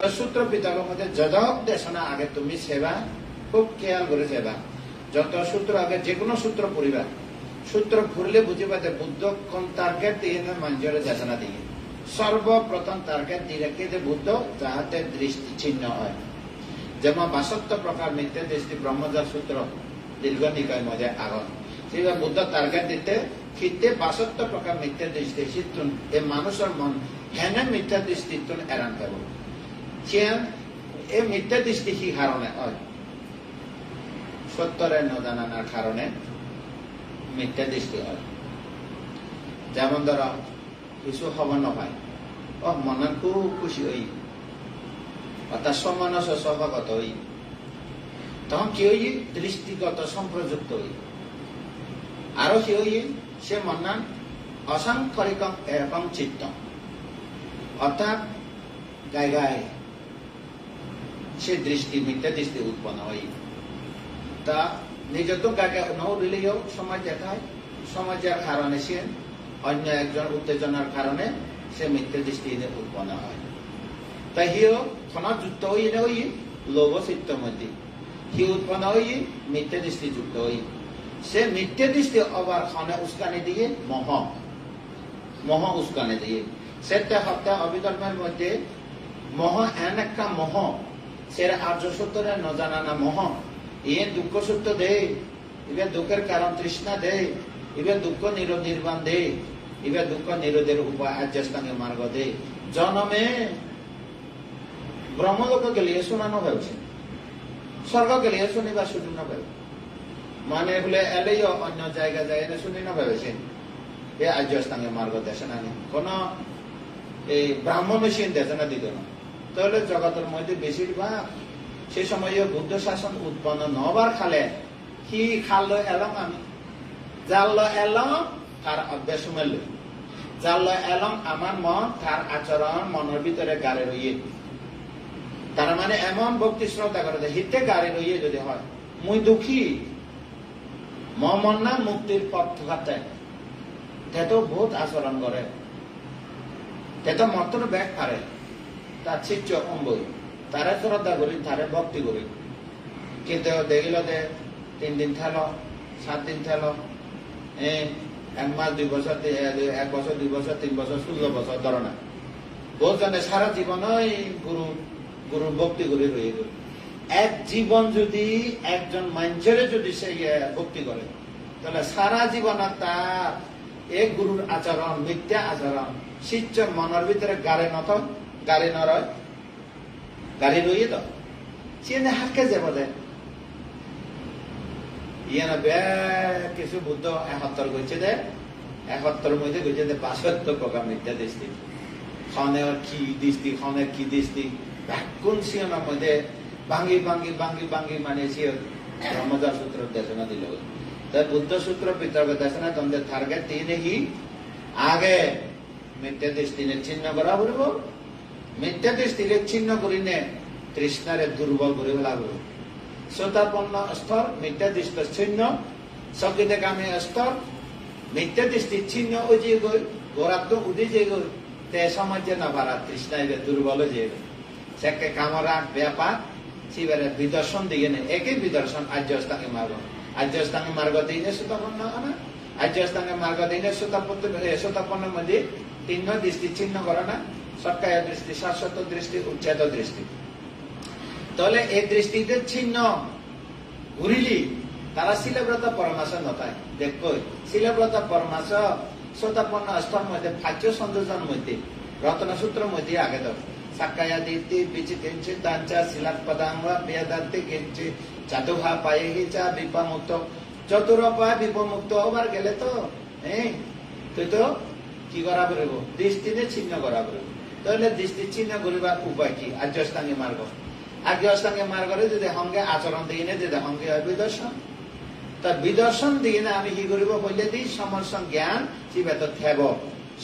সূত্র পিতাকের মধ্যে যদব দেশনা আগে তুমি সেবা, খুব খেয়াল করে সেবা। যত সূত্র আগে যে কোনো সূত্র পড়িবা, সূত্র ঘুরলে বুঝিবা যে বুদ্ধ কোন টার্গেট দিয়ে না মঞ্জুরে দেশনা দিয়ে। সর্বপ্রথম টার্গেট দিয়ে রাখে যে বুদ্ধ, যাহাতে দৃষ্টি ছিন্ন হয়। যেমন বাসত্ব প্রকার মিথ্যে দৃষ্টি ব্রহ্মজার সূত্র দীর্ঘ নিকায় মজা আগন সেবা বুদ্ধ টার্গেট দিতে, খিতে বাসত্ব প্রকার মিথ্যে দৃষ্টি সিদ্ধুন এ মানুষের মন হেনে মিথ্যা দৃষ্টি এরান পাব চিয়ান মিথ্যা দৃষ্টি কি কারণে হয়। সত্যরে নজানার কারণে মিথ্যা দৃষ্টি হয়। যেমন ধর কিছু খবর নপায় ও মনত খুব খুশি হই অর্থাৎ সমানস স্বভাগত হই তখন কি হই দৃষ্টিগত সম্প্রযুক্ত হই আরও কি হই সে মনান অসাংখ্যরিক এরকম চিত্ত। অর্থাৎ গায়ে গায়ে সে দৃষ্টি, মিথ্যা দৃষ্টি উৎপন্ন হয়। তা তো গায়ে ন দিলেও সমাজ দেখায়। সমাজের কারণে সে অন্য একজন উত্তেজনার কারণে সে মিথ্যা দৃষ্টি উৎপন্ন হয়। তাই হিও খনা যুক্ত হই না হই লোভ চিত্ত মধ্যে। হি উৎপন্ন হই মিথ্যা দৃষ্টি যুক্ত হই সে মিথ্যা দৃষ্টি আবার খনে উস্কানি দিয়ে মহ মহ উস্কানি দিয়ে। সেটা হত্যা অভিধর্মের মধ্যে মহ এন একটা মহ সেটা আর্য সূত্রের নজানা না মহ ইয়ে দুঃখ সূত্র দে, ইবে দুঃখের কারণ তৃষ্ণা দে, ইবে দুঃখ নিরোধ নির্বাণ দে, ইবে দুঃখ নিরোধের উপায় আর্যস্থানীয় মার্গ দে। জনমে ব্রহ্মলোক গেলে শোনানো হয়েছে। স্বর্গ গেলে শুনিবার সুযোগ না পাবে মানে বলে এলেও অন্য জায়গা যায় না শুনি না ভেবেছেন। এ আর্যস্থানীয় মার্গ দেশে না কোন এই ব্রাহ্মণ মেশিন দেশে না দিত না। তাহলে জগতের মধ্যে বেশিরভাগ সে সময় বুদ্ধ শাসন উৎপন্ন নবার খালে কি খাল এলাম আমি? জাল এলাম, তার অভ্যাস মেল জাল এলাম আমার মন, তার আচরণ মনের ভিতরে গাড়ে রইয়ে। তার মানে এমন ভক্তি শ্রদ্ধা করে হিতে গাড়ি রইয়ে যদি হয়, মুই দুঃখী। মন না মুক্তির পথ ঘাটে। তেতো বহুত আচরণ করে। তেতো মতন ব্যাগ পারে তার চিত্র অম্বই তারে শ্রদ্ধা করি, তারে ভক্তি করি। কিন্তু দেখিল যে তিন দিন থেল, সাত দিন থেল এক মাস, দুই বছর এক বছর, দুই বছর, তিন বছর, ষোলো বছর ধরো না বহুত জনে সারা জীবনই গুরু গুরু ভক্তি করে রয়ে গেল। এক জীবন যদি একজন মানুষের যদি সে ভক্তি করে, তাহলে সারা জীবন তার এক গুরুর আচরণ, মিথ্যা আচরণ শিষ্য মনের ভিতরে গাড়ি নত গাড়ি নরয় গাড়ি রইয়ে তো সে হাকে যাব দে ইয়ে বে, কিছু বুদ্ধ এসত্তর করছে দে। এসত্তর মধ্যে কইছে দে বাসত্তর প্রকার মিথ্যা দৃষ্টি। খনের কি দৃষ্টি খনের কি দৃষ্টি। ব্যাকুণ সিয়নের মধ্যে ভাঙ্গি ভাঙ্গি ভাঙ্গি ভাঙ্গি মানে সিয় ব্রহ্মজার সূত্র দেশনা দিল তাই বুদ্ধ সূত্র পিতর্ক দেশনা তোমাদের থার্গে তিনে হি আগে মিথ্যা দৃষ্টিনে ছিন্ন করা বলব মিথ্যা দৃষ্টিরে ছিন্ন করিনে তৃষ্ণারে দুর্বল করে লাগবে শ্রোতাপন্ন স্তর মিথ্যা দৃষ্টি ছিন্ন। সঙ্গীতে কামে স্তর মিথ্যা দৃষ্টি ছিন্ন ওই যে গই গোরাত্ম উদি যে গই তে সমাজে না বাড়া তৃষ্ণাইরে দুর্বল যে সেকে কামরা, ব্যাপার, শিবের বিদর্শন দিয়ে নেই একই বিদর্শন আর্যস্থানে মার্গ। আর্যস্থানে মার্গ দিয়ে সুতাপন্ন না। আর্যস্থানে মার্গ দিয়ে সুতাপত্য সুতাপন্ন মধ্যে তিন দৃষ্টি ছিন্ন করে না। সৎকায় দৃষ্টি, শাশ্বত দৃষ্টি, উচ্ছেদ দৃষ্টি। তাহলে এই দৃষ্টিতে ছিন্ন ঘুরিলি, তারা শিলব্রত পরমাস নতায় দেখো শিলব্রত পরমাস শ্রোতাপন্ন স্তর মধ্যে ফাচ্য সৌন্দর্যের মধ্যে রত্ন সূত্র মধ্যে আগে দাও সাকায়া দিতি বিচিতিঞ্চি তাঞ্চা শিলাত পদাঙ্গ বেদান্তি কিঞ্চি চাতুহা পায়ে চা বিপামুক্ত চতুরপায় বিপমুক্ত, হবার গেলে তো হ্যাঁ তুই তো কি করা পড়ব দৃষ্টিতে ছিন্ন করা পড়ব তাহলে দৃষ্টি চিহ্ন করিবার উপায় কি? আর্যস্থানীয় মার্গ। আর্যস্থানীয় মার্গরে যদি সঙ্গে আচরণ দিয়ে নে যদি সঙ্গে হয় বিদর্শন। তা বিদর্শন দিয়ে না আমি কি করিব বললে দিই সমর্ষণ জ্ঞান শিবেত থেব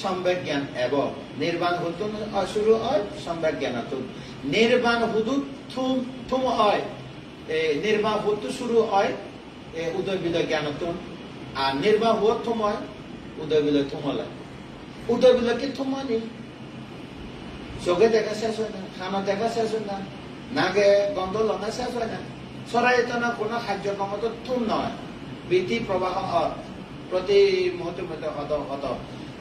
সম্বেক জ্ঞান এব। নির্বাণ হুতুন শুরু হয় সম্বেক জ্ঞান তুম নির্বাণ হুদু থুম থুম হয় নির্বাণ হুতু শুরু হয় উদয় বিদয় জ্ঞান তুম আর নির্বাণ হুয় থুম হয় উদয় বিদয় থুম হয় উদয় বিদয় কি থুম হয় চোখে দেখা শেষ হয় না খানা দেখা শেষ হয় না নাগে গন্ধ লনা শেষ হয় না। চৰাইজনৰ কোনো কাৰ্যক্ৰমতো থুম নহয়। বৃদ্ধি প্ৰবাহ হয়। প্ৰতি মুহূৰ্তে মুহূৰ্তে হত হত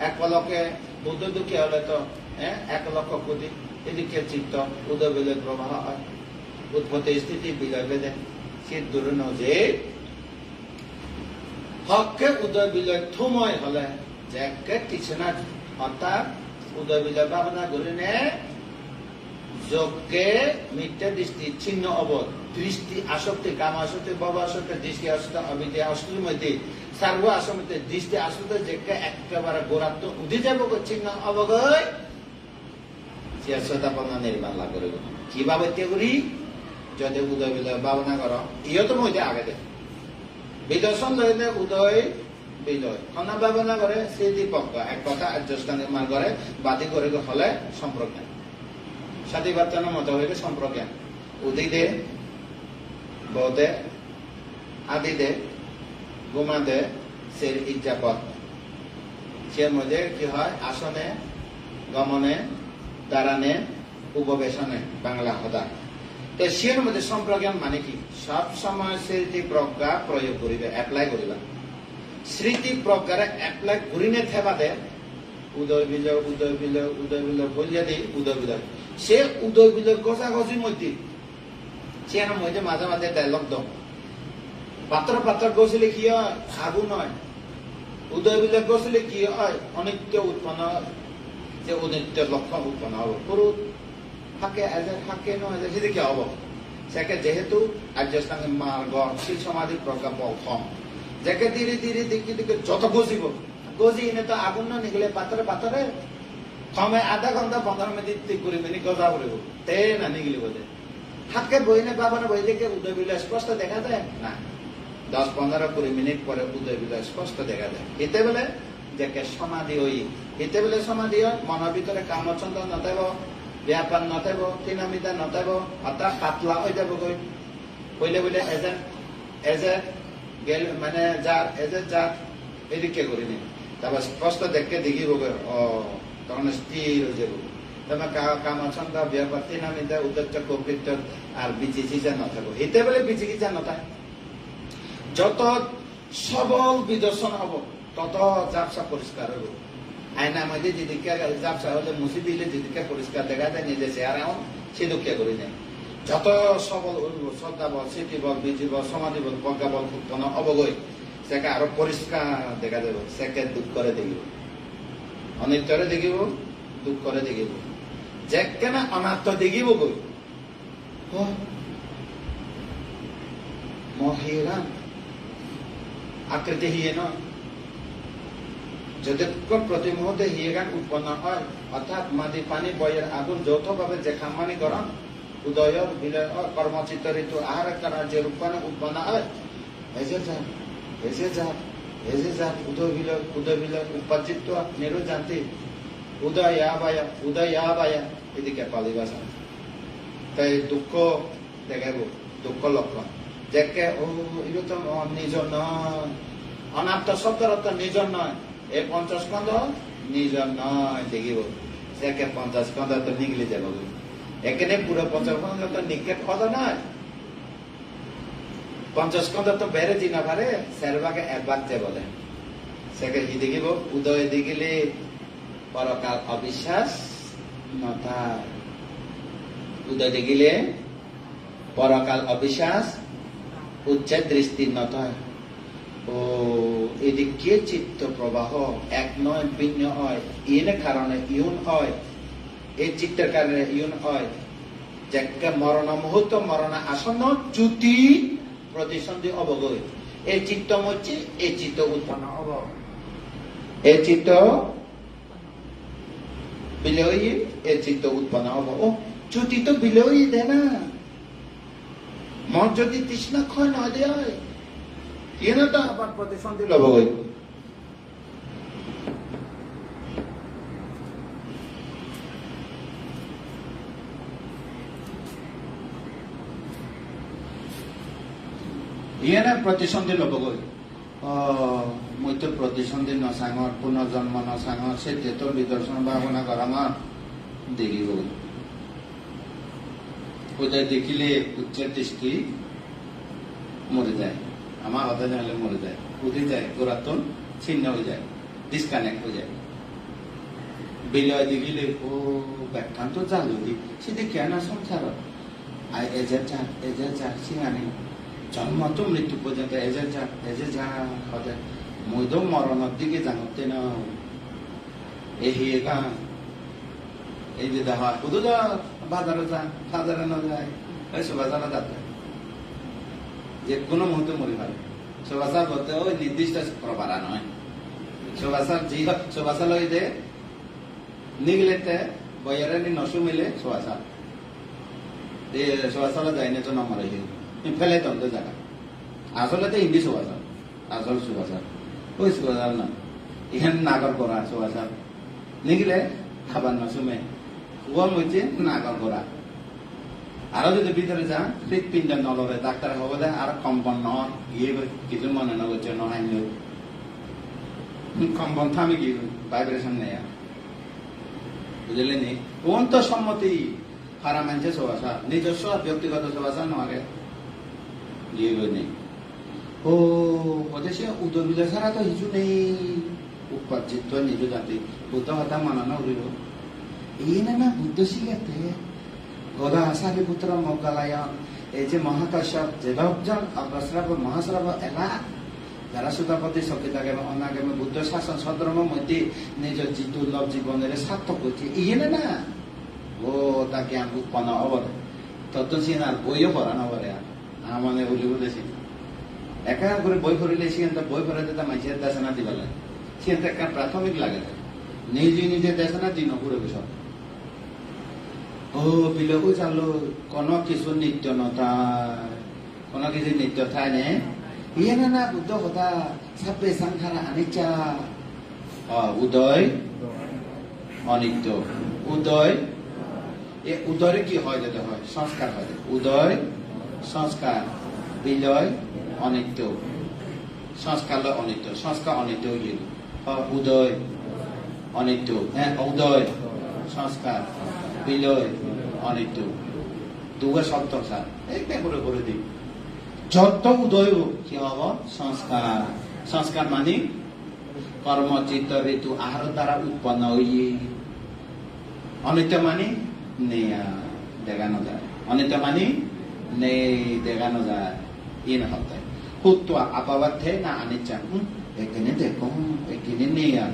একলকে বুদ্ধ দুখী হলেতো এ, এক লক্ষ কোটি এদিকে চিত্ত উদয় বিলয় প্রবাহ হয়। উৎপত্তি স্থিতি বিলয় বেদে। সে দূর যে হককে উদয় বিলয় থুময় হলে যেকে টিচনা অর্থাৎ উদয় বিলয় ভাবনা করিনে যোগকে মিথ্যা দৃষ্টি ছিন্ন অব দৃষ্টি আসক্তি কাম আসক্তি বাবা আসক্তি দৃষ্টি আসক্তি অবিদ্যা আসক্তির মধ্যে সার্ব আসক্তি দৃষ্টি আসক্তি যেকে একেবারে গোড়াত্ম উঠি যাব ছিন্ন অবগয় চিয়াচতাপনা নির্মাণ লাভ কৰিব কীভাবে তেগুৰি যদি উদয় বিলয় ভাৱনা কৰ ইহঁতো মধ্যে আগে দে বিদৰ্শন লইলে উদয় বিলয় খনা ভাৱনা কৰে সেই পক্ষ এক কথা আর্যস্থান নির্মাণ করে বাতি করে হলে সম্প্রজ্ঞান সাথী বাচ্চানোর মতো হইলে সম্প্রজ্ঞান উদি দে বদে আদি দে, গুমা দে সের ইজ্জাপত সে মধ্যে কি হয়? আসনে, গমনে দাঁড়ানে উপবেশনে, বাংলা হদা তো সিয়ের মধ্যে সম্প্রজ্ঞান মানে কি? সব সময় স্মৃতি প্রজ্ঞা প্রয়োগ করিবে এপ্লাই করিবা স্মৃতি প্রজ্ঞারে এপ্লাই করিনে থেবা দে। উদয় বিলয় উদয় বিলয় উদয় বিলয় বলিয়া দিই, উদয় বিলয়। সে উদয় বিলয় গজা গজির মধ্যে। সিয়ের মধ্যে মাঝে মাঝে ডায়লগ দম পাত্র পাত্র গছিলে কি হয়? আগুন হয় উদয় বিলয় গছিলে কি হয়? অনিত্য উৎপন্ন যে অনিত্য লক্ষণ উৎপন্ন হব। পুরো হাকে এজে হাকে নয় সেদিকে হব? সেকে যেহেতু আর্যস্থানে মার্গ শিল সমাধি প্রজ্ঞা বলক্ষম যাকে ধীরে ধীরে দিকে দিকে যত গজিব গজি এনে তো আগুন না নিগলে পাথরে পাথরে কমে আধা ঘণ্টা পনেরো মিনিট থেকে কুড়ি মিনিট গজা পড়িব তে না নিগলি বোধে। হাতকে বই নে পাবো না বই দেখে উদয় বিলয় স্পষ্ট দেখা যায়? না। দশ, পনেরো, কুড়ি মিনিট পরে উদয় বিলয় স্পষ্ট দেখা যায়। এতে বলে যাকে সমাধি হই। এতে বলে সমাধি হয় মনের ভিতরে কামচন্দ্র নথাইব ব্যাপার নথাইব, তিনামিতা নথাইব অর্থাৎ পাতলা হয়ে যাব গই বইলে বইলে এজে এজে গেল মানে যার এজে যার এদিকে করি নি তারপর স্পষ্ট দেখে দেখিব ও, তখন স্থির হয়ে যাব। তোমার কামচন্দ্র ব্যাপার তিনামিতা উদ্যোগ কপিত আর বিচি চিচা নথাইব এতে বলে বিচি চিচা নথায় যত সবল বিদর্শন হব, তত জাপসা পরিষ্কার হব আয়না মধ্যে যেদিকে জাপসা হলে মুছি দিলে যেদিকে পরিষ্কার দেখা যায় নিজে চেহারা এমন সেদিকে করি নেই। যত সবল শ্রদ্ধা বল, স্মৃতি বল বিজি বল, সমাধি বল প্রজ্ঞা বল উৎপন্ন অবগৈ সেকে আরও পরিষ্কার দেখা যাব সেকে দুঃখ করে দেখিব। অনিত্যরে দেখিব, দুঃখ করে দেখিব। যে কেন অনাত্ম দেখিব গই মহিরা আকৃতি হিয়ে নয় যতক্ষণ প্রতি মুহূর্তে হিয়েগান উৎপন্ন হয়, অর্থাৎ মাটি পানী বয়ের আগুন যৌথভাবে যে খামানি গরম উদয় বিলয় কর্মচিত্ত ঋতু আহার করা যে রূপানে উৎপন্ন হয় এসে যা এসে যা এসে যা উদয় বিলয় উদয় বিলয় উপাচিত্ত নেরু জানতি উদয় আবায়া উদয় আবায়া এদিকে পালি ভাষা তাই দুঃখ দেখাব দুঃখ লক্ষণ যাকে ও এগুলো তো নিজর নয় অনাত্ম শব্দের অর্থ নিজর নয় এই পঞ্চাশ স্কন্ধ নিজর নয় দেখিব যাকে পঞ্চাশ স্কন্ধ তো নিগলে যাব এখানে পুরো পঞ্চাশ স্কন্ধ তো নিক্ষেপ পদ নয়। পঞ্চাশ স্কন্ধ তো বেড়ে দিন পারে সেরবাকে একবার যে বলে। সেকে কি দেখিব, উদয় দেখিলে পরকাল অবিশ্বাস নথায় উদয় দেখিলে পরকাল অবিশ্বাস, উচ্ছেদ দৃষ্টি নথয় ও এদিকে চিত্ত প্রবাহ? এক নয় ভিন্ন হয়, ইন কারণে ইউন হয় এই চিত্তের কারণে ইউন হয়, যাকে মরণ মুহূর্ত, মরণ আসন্ন চ্যুতি প্রতিসন্ধি অবগয় এই চিত্ত হচ্ছে এই চিত্ত উৎপন্ন হব। এই চিত্ত বিলয়ী, এই চিত্ত উৎপন্ন হব। ও, চ্যুতি তো বিলয়ী দে না। মন যদি তৃষ্ণা ক্ষয় না দেয় তো আবার প্রতিসন্ধি লব ইয়েনে প্ৰতিসন্ধি ল'বগৈ মই তো প্ৰতিসন্ধি নচাঙৰ, পুনৰ্জন্ম নচাঙৰ, সেই তেতৰ বিদৰ্শন ভাৱনা কৰাঙৰ দেখিবগৈ উদয় দেখিলে উচ্চ দৃষ্টি মরে যায়। আমার কথা জানলে মরে যায়। উঠে যায় পুরাতন ছিন্ন হয়ে যায় ডিসকানেক্ট হয়ে যায়। বিলয় দেখিলে ও ব্যাখ্যান তো দি সেটা কেন সংসার আর এজের যা এজের যা সিঙানি জন্ম তো মৃত্যু পর্যন্ত এজের যা এজের যা মই তো মরণের দিকে জানতে না। এই হিয়ে গা এই যে দেখা শুধু যা বাজারে যা বাজারে না যায় বাজারে যাতে। যে কোনো মুহূর্তে মরে পারে শোভাসার বলতে ওই নির্দিষ্ট প্রবারা নয় শোভাসার জি শোভাসা লই দে। নিগলেতে নি নসু মিলে এ শোভাসালা যায় না তো নম্বর হয়ে ফেলে তো তো জায়গা আসলে তো হিন্দি শোভাসা আসল শোভাসা ওই শোভাসার না এখানে নাগর করা শোভাসা নিগলে খাবার নসুমে ওয়া মধ্যে নাগর করা আরও যদি ভিতরে যান হৃৎপিণ্ড নলরে ডাক্তার হবে দে আর কম্পন ন ইয়ে কিছু মনে নগরছে নহাইল কম্পন থামি কি ভাইব্রেশন নেই বুঝলেন নি? অন্ত সম্মতি হারা মানছে সবাসা নিজস্ব, ব্যক্তিগত সবাসা নয় ইয়ে নেই। ও ওদের সে উদর বিজয় ছাড়া তো কিছু নেই। উপার্জিত নিজ জাতি। বুদ্ধ হতা মানানো হইল এই না না, বুদ্ধ শিখাতে। গদা সারিপুত্র মগালায়ন এই যে মহাকাশ্যপ দেবজন অগ্রস্রাব মহাস্রাব এলা। যারা সুতাপতি সকিতাকে অনাগামী বুদ্ধ শাসন সদ্রমের মধ্যে নিজ দুর্লভ জীবনের সার্থক করছে ইয়ে না ও তা জ্ঞান উৎপন্ন অবরে তত সিনা বইও পড়ানো অবরে মানে বলি বলেছি একা করে বই পড়িলে সিখানটা বই পড়াতে তা মাইসের দেশনা দিবা লাগে। সিখানটা একটা প্রাথমিক লাগে। নিজে নিজে দেশনা দিন পুরো বিষয় ও বিলকু চালো, কোন কিছু নৃত্য নথায় কোন কিছু নৃত্য থাই নে। ইয়ে না না বুদ্ধ কথা সাপে সাংখারা আনিচা। উদয়, অনিত্য। উদয়, এ উদয় কি হয় যেতে হয়? সংস্কার হয়। উদয় সংস্কার বিলয় অনিত্য। সংস্কার লয় অনিত্য। সংস্কার অনিত্য উদয় অনিত্য। হ্যাঁ উদয়। সংস্কার বিলয় অনিত্য। শব্দ স্যার একটা করে করে দিই। যত উদয় কি হব? সংস্কার। সংস্কার মানে কর্ম, চিত্ত, ঋতু, আহার দ্বারা উৎপন্ন হইয়ে। অনিত্য মানে নেয়া দেখানো যায়। অনিত্য মানে নেয়া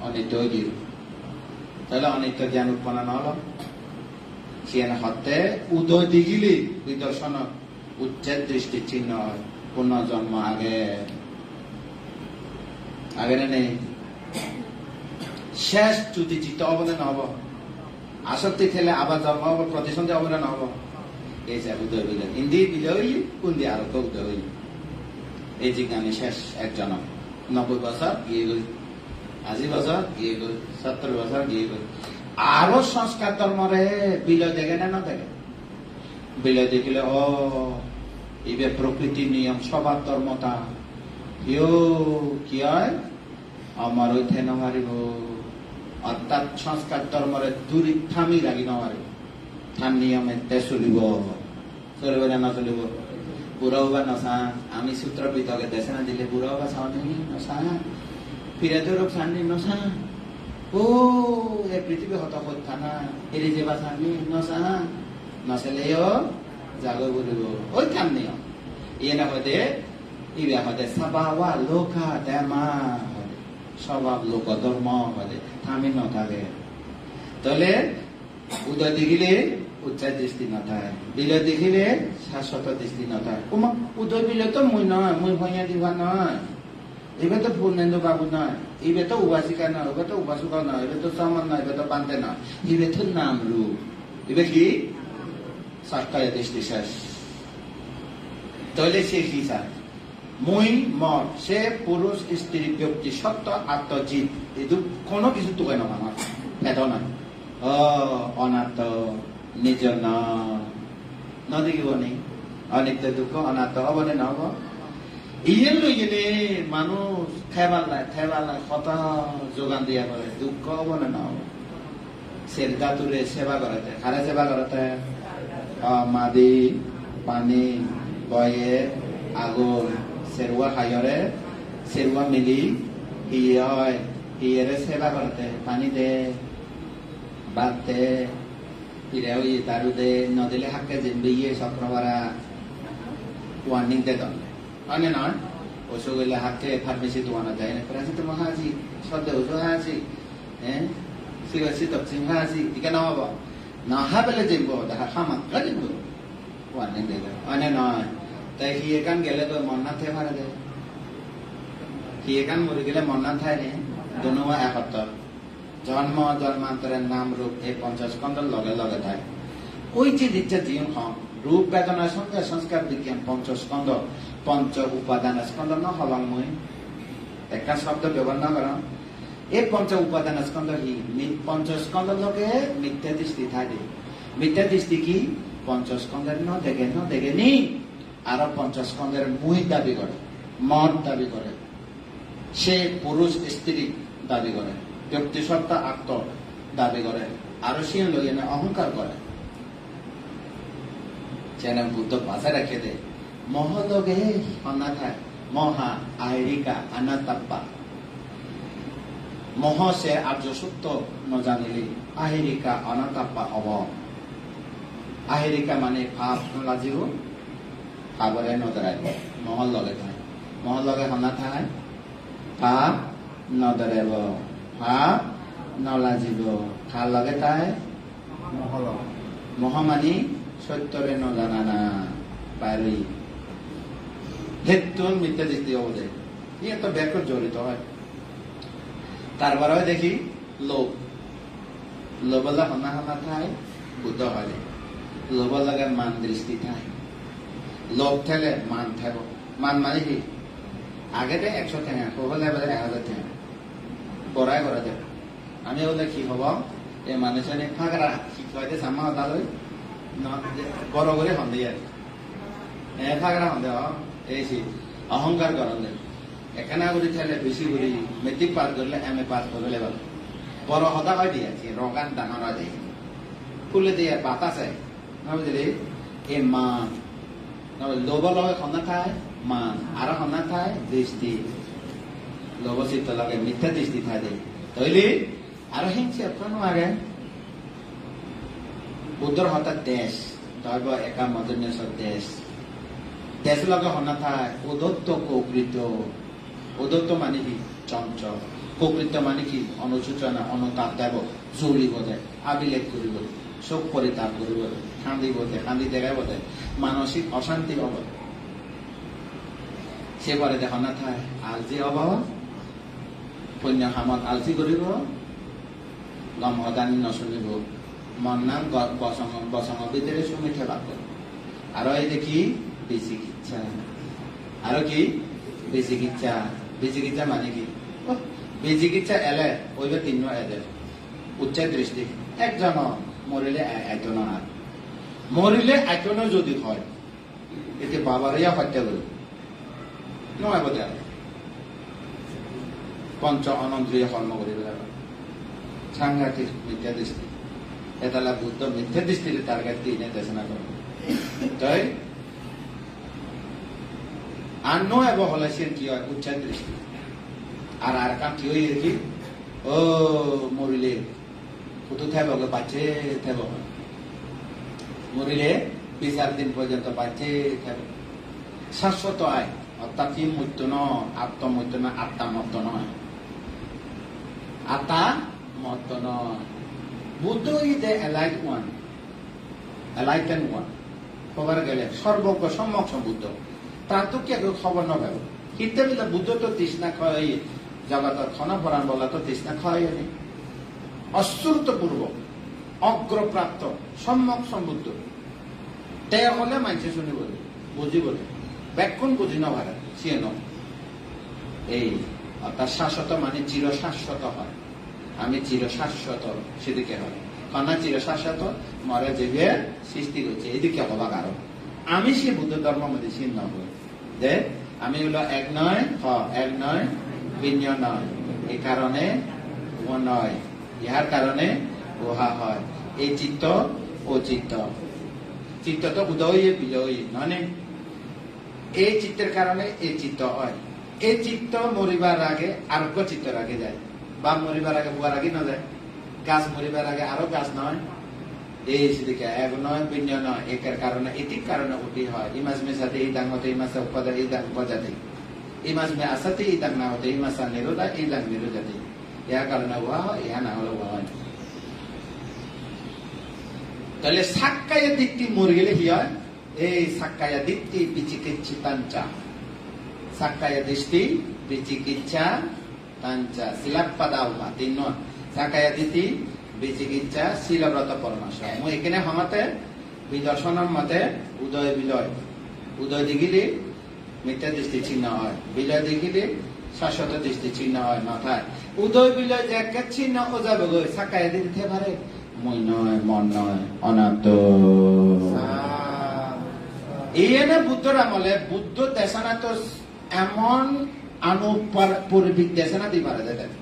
অনিত্য হইয়ে তাহলে অনিত্য জ্ঞান উৎপন্ন হতে উদয় দিগিলি। বিদর্শন উচ্ছেদ দৃষ্টি চিহ্ন পুনর্জন্ম আগে। আগে নেই? শেষ যদি চিত্ত অবদান হব আসক্তি খেলে আবার জন্ম হব প্রতিসন্ধি অবদান হব যে বিদয় হই কোন দিয়ে আরও তো উদয় হই এই জিজ্ঞানি শেষ এক জনম নব্বই বছর গিয়ে গই আশি বছর গিয়ে গই সত্তর বছর গিয়ে গই আরও সংস্কার ধর্মরে বিলয় দেখে না না দেখে? বিলয় দেখিলে, ও ইবে প্রকৃতির নিয়ম, সবার ধর্মতা ইও কি হয়? আমার ওইথে নহারিব অর্থাৎ সংস্কার ধর্মরে দূরি থামি লাগি নহারিব থান নিয়মে তে চলিব চলিব না নচলিব বুড়াও বা নচা আমি সূত্র পিতকে দেশে না দিলে বুড়াও বা চাওনি নচা ফিরে ধরক চানি নচা ও এই পৃথিৱী হত কথা না এৰি যাবা চানি নচা নচলেও জাগৰ বুলিব ঐ নিয়ম ইয়ে না হতে ইবে হতে স্বভাৱা লোকা দেমা স্বভাৱ লোক ধৰ্ম হতে থামি নথাকে তাহলে উদয় দেখিলে উচ্চার দৃষ্টি নথায়। বিলয় দেখিলে শাশ্বত দৃষ্টি নথায়। ওমা উদয় বিলয় তো মুই নয় মুই ভইয়া দিবা নয় এবার তো পূর্ণেন্দু বাবু নয় এবার তো উপাসিকা নয় এবার তো উপাসক নয় এবার তো সমান নয় এবার তো পান্তে নয় এবার তো নাম রূপ এবার কি? সরকারের দৃষ্টি শেষ। তাহলে সে স্যার মই মত সে পুরুষ স্ত্রী ব্যক্তি, সত্য আত্মজিৎ এই কোনো কিছু তোকে নয় আমার এত নয় অনাত্ম। ন নদেখিব নি অনিত্য দুঃখ অনাত্ম হব নে নহব ইয়েন লৈ কিনে মানুষ খেবাল নাই খেবাল নাই কত যোগান দিয়া করে দুঃখ হব না নহব সের দাতুরে সেবা করাতে খারে সেবা করাতে মাদি পানী বয়ে আগুন চেৰুৱা খায়ৰে চেৰুৱা মিলি হিয়ে হয় হিয়েৰে সেৱা কৰতে পানী দে ভাত দে হিরেও ই তারু দে নদিলে হাক্কে জিম্বি ইয়ে চক্রবারা ওয়ার্নিং দে দন অনে নয় ওষুধ গেলে হাক্কে ফার্মেসি দোয়ানো যায় না প্যারাসিটামল খাওয়াছি সদ্য ওষুধ খাওয়াছি হ্যাঁ সিগারেট তপসিম খাওয়াছি ইকে নহব নহা পেলে জিম্ব দেখা খামাত্রা জিম্ব ওয়ার্নিং দে দেয় অনে নয় তাই হিয়ে কান গেলে তো মন না থে মারা দে হিয়ে কান মরে গেলে মন না থায় নে দোনোয়া একত্তর জন্ম জন্মান্তরের নাম রূপ এই পঞ্চাশ খণ্ডের লগে লগে থাকে। ওই যে দিচ্ছে জীবন হম রূপ বেদনা সঙ্গে সংস্কার বিজ্ঞান পঞ্চস্কন্ধ পঞ্চ উপাদান স্কন্ধ ন হলং মই একটা শব্দ ব্যবহার না করা। এই পঞ্চ উপাদান স্কন্ধ হি মি- পঞ্চস্কন্ধ লগে মিথ্যা দৃষ্টি থাকে। মিথ্যা দৃষ্টি কি? পঞ্চস্কন্ধের ন দেখে ন দেখে নি। আর পঞ্চস্কন্ধের মুই দাবি করে মত দাবি করে। সে পুরুষ স্ত্রী দাবি করে। ব্যক্তিসত্তা আত্ম দাবি করে আরও সে লইয়ে অহংকার করে। যেন বুদ্ধ ভাষা রেখে দে মহলগে অনাথায় মহা আইরিকা আনাতাপ্পা। মহ সে আর্য সত্য নজানিলি আহিরিকা অনাতাপ্পা অব আহিরিকা মানে ভাব নলাজিও ভাবরে নদরাই মহল লগে থায় মহল লগে অনাথায় ভাব নদরেব ভাব নলাজিব। খার লগে তাই? মহল। মহামানী সত্যরে নজানা না পারি হেতুন মিথ্যা দিতে হবে ইয়ে তো ব্যাকর জড়িত হয়। তারপরেও দেখি লোভ। লোভলা হনা হনা ঠাই বুদ্ধ হয় লোভ লাগে মান দৃষ্টি ঠাই। লোভ ঠেলে মান ঠেব। মান মানে কি? আগেতে একশো ঠেঙা হলে এবারে এক হাজার ঠেঙা। বড়াই করা যায়। আমি বলে কি হব, এই মানুষজনে ফাঁকরা কি কয়তে সামা হতা লই বড় করে সন্দেহ আর এ ফাঁকরা সন্দেহ এই সি অহংকার করন দে একানা করে ঠেলে বেশি করে মেট্রিক পাস করলে এম এ পাস করলে ভালো বড় হতা হয় দিয়েছি রগান ডাঙর দিয়ে। ফুলে দিয়ে, বাতাসে না বুঝলি এই মান। লোভ লগে সন্না ঠাই মান। আর সন্না ঠাই দৃষ্টি। লোভ চিত্ত লগে মিথ্যা দৃষ্টি দে তৈলি আৰু হিংসে কোনো আগে বুদ্ধৰ হঠাৎ দেশ, দৈৱ একা মজন্যসৰ দেশ। দেশ লগে হনা ঠাই উদত্ত কৌকৃত উদত্ত মানে কি? চঞ্চল। কৌকৃত মানে কি? অনুসূচনা অনুতাপ দেব জুৰিব দে আবিলেখ কৰিব। দে চব পৰিতাপ কৰিব। দে কান্দিব দে কান্দি দেখাব দে মানসিক অশান্তি হ'ব দে সেবাৰে দেখা নাথায় আলজি হ'ব পুণ্য কামত আলজি কৰিব। গম সদানি নশুনিব মন নাম বসং বসং ভিতরে সুমিঠে বাক্য আরও এই দেখি বিচিকিৎসা। আরও কি? বিচিকিৎসা। বিচিকিৎসা মানে কি? ওহ, বিচিকিৎসা এলে ওইবে তিন এদের উচ্চ দৃষ্টি। একজন মরিলে এ- একজন আর মরিলে একজনের যদি হয় এতে বাবারিয়া হত্যা করে নয় বোধ পঞ্চ অনন্ত্রীয় কর্ম করে বেড়াবে সাংঘাতিক মিথ্যা দৃষ্টি। এতালা বুদ্ধ মিথ্যা দৃষ্টির টার্গেট দিয়ে দেশনা করে তাই আর নয় এবং হলে সে কি হয়? উচ্চ দৃষ্টি। আর আর কাম কি হয়ে কি? ও মরিলে কুতু থাকব পাচ্ছে থাকব মরিলে, বিচার দিন পর্যন্ত পাচ্ছে থাকব শাশ্বত আয়, অর্থাৎ কি মৃত্যু ন আত্মমৃত্যু না আত্মা মত্ত নয়। মত্ত নয় Buddha is the elite one. Enlighten one. খবর গেলে সর্বজ্ঞ সম্যক বুদ্ধ। তার তো কে খবর নভাবে কিন্তু বিলে বুদ্ধ তো তৃষ্ণা খয় জগত ক্ষণ পরাণ বলা তো তৃষ্ণা খয় নি অশ্রুত পূর্বক অগ্রপ্রাপ্ত সম্যক সম্বুদ্ধ তে হলে মানুষে শুনিব, বুঝিব। ব্যাকুণ বুঝি নভারে, সিয়ে ন এই অর্থাৎ শাশ্বত মানে চির শাশ্বত হয়। আমি চির শাশ্বত সেদিকে হয়। কন্যা চির শাশ্বত মরে যে সৃষ্টি করছে। এদিকে হবা কারণ। আমি সে বুদ্ধ ধর্ম মধ্যে চিহ্ন হই যে আমি হলো এক নয়, হ, এক নয়, ভিন্ন নয়। এই কারণে নয়। ইহার কারণে উহা হয়। এই চিত্ত ও চিত্ত। চিত্ত তো উদয়, বিজয়ী মানে এই চিত্তের কারণে এই চিত্ত হয়। এই চিত্ত মরিবার আগে আরোগ্য চিত্তর আগে যায়। বা মরিবার আগে বুয়ার আগে না যায় গাছ মরিবার আগে আরও গাছ নয় এই সেদিকে এক নয় নয় একের কারণে এটির কারণে হয়। ইমাজ মেসাতে এই দাং হতে ইমাসে উপাদা এই দাং উপজাতি। ইমাজ মে আসাতে এই দাং না হতে নিরোধা এই ইয়ার কারণে উহা হয় ইহা না হলে উহা হয়। তাহলে সাক্কায়া দিকটি মরে গেলে কি হয়? এই সাক্কায়া দিকটি বিচিকিচ্ছিতাঞ্চা সাক্কায়া দৃষ্টি বিচিকিচ্ছা তাঞ্চা শিলাপাদা উহা তিন নয় সাক্কায়া দিতি বিচিকিচ্ছা শিলব্রত পরমাশ মই এখানে সমাতে বিদর্শনৰ মতে উদয় বিলয় উদয় দেখিলে মিথ্যা দৃষ্টি চিহ্ন হয় বিলয় দেখিলে শাশ্বত দৃষ্টি চিহ্ন হয় মাথায় উদয় বিলয় যে একে চিহ্ন ও যাবে গৈ সাকায় দিতে পারে মই নয় মন নয় অনাত্ম এই এনে বুদ্ধর আমলে বুদ্ধ দেশনা তো এমন আনুপরিক দেশনা পারে দেয়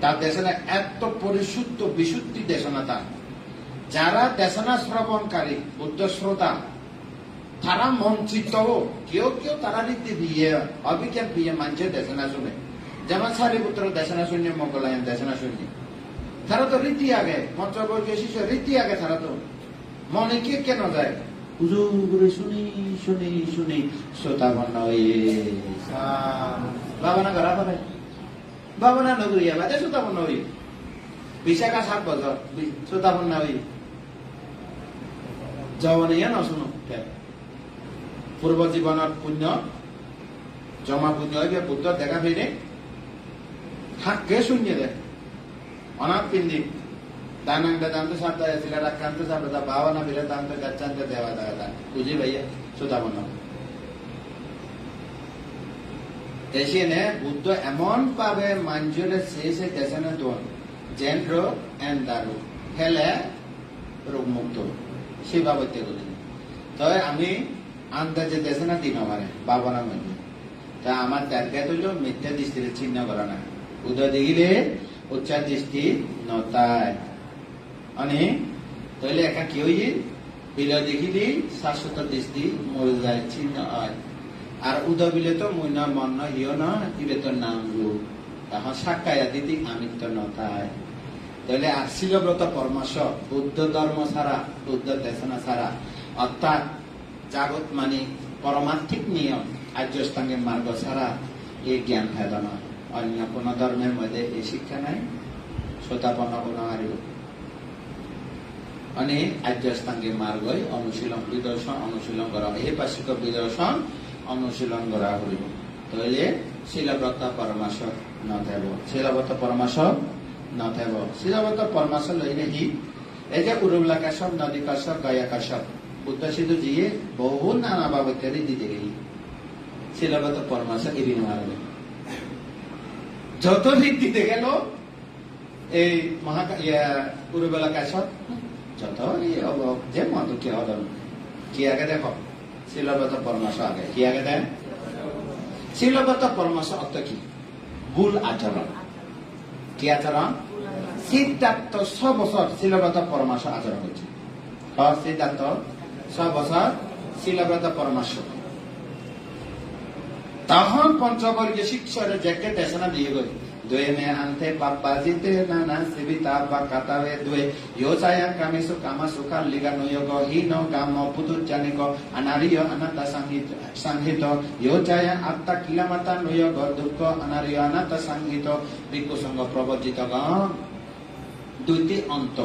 তার দেশনা এত পরিশুদ্ধ, বিশুদ্ধি দেশনা তার। যারা দেশনা শ্রবণকারী, বুদ্ধ শ্রোতা, তারা মন্ত্রিত কেউ কেউ তারা রীতি বিয়ে অবিজ্ঞান বিয়ে মানছে দেশনা শুনে। যেমন সারিপুত্র দেশনা শূন্য মোগলায়ন দেশনা শূন্য তারা তো রীতি আগে পঞ্চবর্গীয় শিশু রীতি আগে তারা তো। মনে কে কেন যায়? হুজুর, শুনি শুনি শুনি। শ্রোতা বর্ণ বাবা ঘরা পাবে বাবা না নগরী বাদে শ্রোতা বর্ণ হই বিশাখা সাত বছর শ্রোতা বর্ণ হই ইয়া নশুনো পূর্ব জীবনত পুণ্য, জমা পুণ্য হইবে বুদ্ধ দেখা ফেরে হাক্কে শূন্য দে। অনাথ পিন্দি রাখান্ত সাবদা ভাবনা বিরে দান্ত গচ্ছান্ত দেওয়া দাদা বুঝি ভাইয়া সুতা মন দেশিনে বুদ্ধ এমন পাবে মাঞ্জুরে শেষে দেশনে দোন জেন এন দারু হেলে রোগ মুক্ত সেই বাবদে বলি তবে আমি আন্দাজে দেশে না দিন আমার বাবনা মধ্যে তা আমার দেখা দিল মিথ্যা দৃষ্টিতে চিহ্ন করা না উদয় দেখিলে উচ্চা দৃষ্টি নতায় અને একা কি হই বিলা দেখিলে শাশ্বত দৃষ্টি মরে যায় চিহ্ন হয় আর উদয় বিলে তো মন ন হিও ন ইবে তো নাম রূপ তখন সাক্ষায় দিদি আমিত্ব নতায় তাহলে আর শিলব্রত পরমাশ বুদ্ধ ধর্ম ছাড়া বুদ্ধ দেশনা ছাড়া অর্থাৎ জাগত মানে পরমার্থিক নিয়ম আর্যস্থাঙ্গের মার্গ এই জ্ঞান ফায়দা নয় অন্য কোন ধর্মের মধ্যে এই শিক্ষা নাই শ্রোতাপন্ন কোনো হারিব અને আর্যস্থাঙ্গের মার্গই অনুশীলন, বিদর্শন অনুশীলন হয়। এই পার্শ্বিক বিদর্শন অনুশীলন করা হইব তাহলে শিলব্রত পরমাশ নথাইব শিলব্রত পরমাশ নথাইব শিলব্রত পরমাশ লইলে হি এই যে উরুবলা কাশ্যপ নদী কাশ্যপ গয়া কাশ্যপ বুদ্ধ সিধু জিয়ে বহু নানা বাবতেরি দিতে গেলি। শিলব্রত পরমাশ ইরি মারবে যত দিক দিতে গেল, এই মহা উরুবেলা কাশ্যপ যত এই অব- যে মত কি হল কি আগে দেখো শিলব্রত পরমাশ আগে কি আগে দেয় শিলব্রত পরমাশ অর্থ কি? ভুল আচরণ। কি আচরণ? সিদ্ধার্থ ছ বছর পরমাশ আচরণ হয়েছে হ, সিদ্ধার্থ ছ বছর পরমাশ তখন পঞ্চবর্গীয় শিক্ষরে জ্যাকে দেশনা দিয়ে গই द्वे मे अन्ते पब्बाजिते न सिविता वा कतवे द्वे योजाया कामेषु कामसुखा लिगनुयोगो हीनो कामो पुतुर्जनिको अनार्य अनन्त संहित संहित योजाया আত্মা কিলামাতা নৈয়গ দুঃখ অনার্য অনাত্ম সংহিত। বিক্ষুসঙ্গ প্রবর্জিত গণ দুইটি অন্ত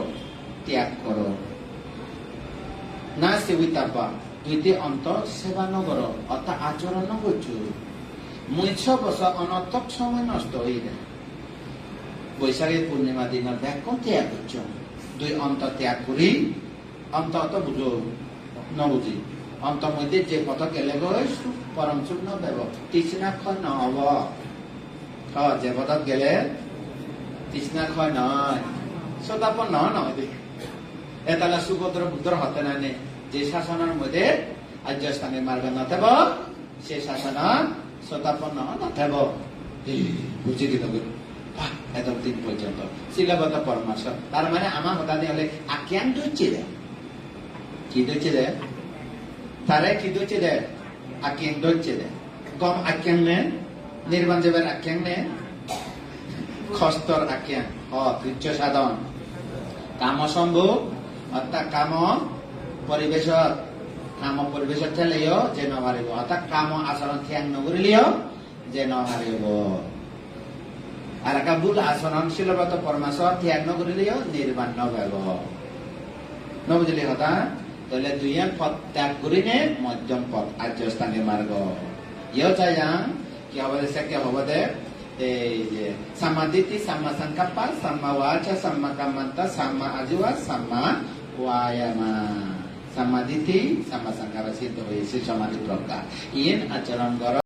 ত্যাগ কর। না সেবিতাপা দুইটি অন্ত সেবা নগর, অর্থাৎ আচরণ করছু মুইছ বস অনর্থক সময় নষ্ট হয়ে যায় বৈশাখী পূর্ণিমা দিনের ব্যাগ ত্যাগ করছ দুই অন্ত ত্যাগ করি অন্ত অত বুঝো ন বুঝি অন্ত মধ্যে যে পথ গেলে পরম সুখ নবেব তৃষ্ণা ক্ষয় নহব হ, যে পথত গেলে তৃষ্ণা ক্ষয় নয়। সদাপন নয় নয় দে এতালা সুভদ্র বুদ্ধর হতে না নে। যে শাসনের মধ্যে আর্যস্থানে মার্গ নথেব সে শাসন সতাপন্ন নথেব বুঝি দিল একদম দিন পর্যন্ত। শিলবত পরমাশ তার মানে আমার দিয়ে হলে আজ্ঞান ধরছে কি দচ্ছে দে তারে কি দচ্ছে দে আকিং দচ্ছে দে গম আকিয়াং নে নির্বাণ দেবের আকিয়াং নে খস্তর আকিয়াং অ তুচ্ছ সাধন। কাম সম্ভু অর্থাৎ কাম পরিবেশত। কাম পৰিবেশত ঠেলিও যে নহাৰিব অৰ্থাৎ কাম আচৰণ ত্যাগ নকৰিলেও যে নহাৰিব আচরণ শিলব্রত পরমাশ ত্যাগ নকরিলেও নির্বাণ নভাব নবুঝলি কথা? তাহলে দুইয়া পথ ত্যাগ করিনে, মধ্যম পথ আর্য স্থানীয় মার্গ। ইয়েও চাই কি হবে দে সেকে হবে দে যে সামাদিতি সাম্মা সংকাপ্পা, সাম্মা ওয়াচা, সাম্মা কামান্তা সাম্মা আজীবা সাম্মা ওয়ায়ামা। সামাদিতি সাম্মা সংকারা সিদ্ধ হয়েছে সমাধি প্রজ্ঞা। ইন আচরণ